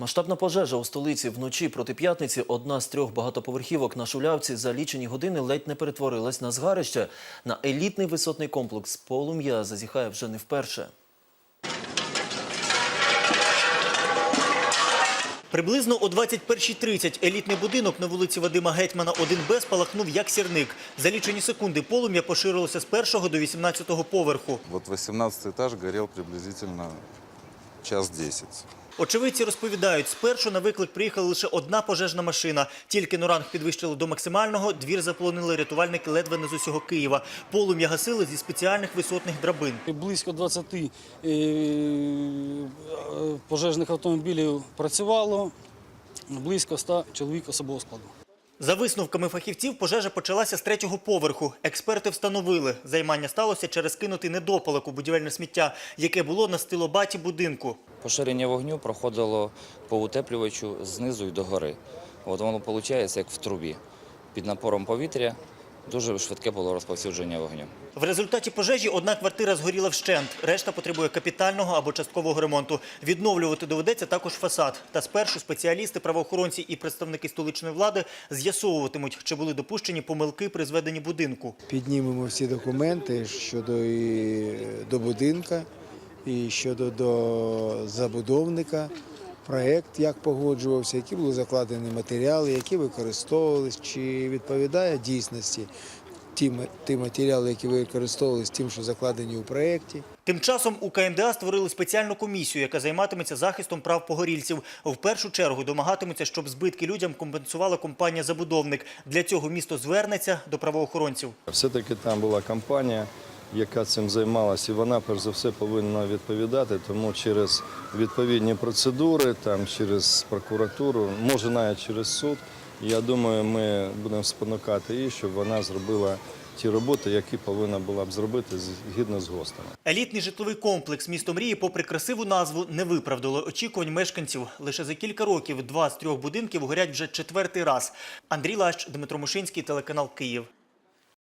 Масштабна пожежа у столиці вночі проти п'ятниці. Одна з трьох багатоповерхівок на Шулявці за лічені години ледь не перетворилась на згарище. На елітний висотний комплекс полум'я зазіхає вже не вперше. Приблизно о 21.30 елітний будинок на вулиці Вадима Гетьмана 1Б спалахнув як сірник. За лічені секунди полум'я поширилося з першого до 18-го поверху. Вот 18 этаж горел приблизительно час 10. Очевидці розповідають, спершу на виклик приїхала лише одна пожежна машина. Тільки но ранг підвищили до максимального, двір заполонили рятувальники ледве не з усього Києва. Полум'я гасили зі спеціальних висотних драбин. Близько 20 е, пожежних автомобілів працювало, близько 100 чоловік особового складу. За висновками фахівців, пожежа почалася з третього поверху. Експерти встановили, займання сталося через кинутий недопалок у будівельне сміття, яке було на стилобаті будинку. Поширення вогню проходило по утеплювачу знизу і догори. От воно виходить як в трубі. Під напором повітря дуже швидке було розповсюдження вогню. В результаті пожежі одна квартира згоріла вщент, решта потребує капітального або часткового ремонту. Відновлювати доведеться також фасад. Та спершу спеціалісти, правоохоронці і представники столичної влади з'ясовуватимуть, чи були допущені помилки при зведенні будинку. Піднімемо всі документи щодо і до будинка, і щодо до забудовника, проєкт, як погоджувався, які були закладені матеріали, які використовувались, чи відповідає дійсності ті, ті матеріали, які використовувалися тим, що закладені у проєкті. Тим часом у КМДА створили спеціальну комісію, яка займатиметься захистом прав погорільців. В першу чергу домагатимуться, щоб збитки людям компенсувала компанія-забудовник. Для цього місто звернеться до правоохоронців. Все-таки там була компанія, яка цим займалася, і вона перш за все повинна відповідати. Тому через відповідні процедури, там через прокуратуру, може навіть через суд. Я думаю, ми будемо спонукати її, щоб вона зробила ті роботи, які повинна була б зробити згідно з ГОСТами. Елітний житловий комплекс місто мрії, попри красиву назву, не виправдало очікувань мешканців. Лише за кілька років два з трьох будинків горять вже четвертий раз. Андрій Лащ, Дмитро Мушинський, телеканал Київ.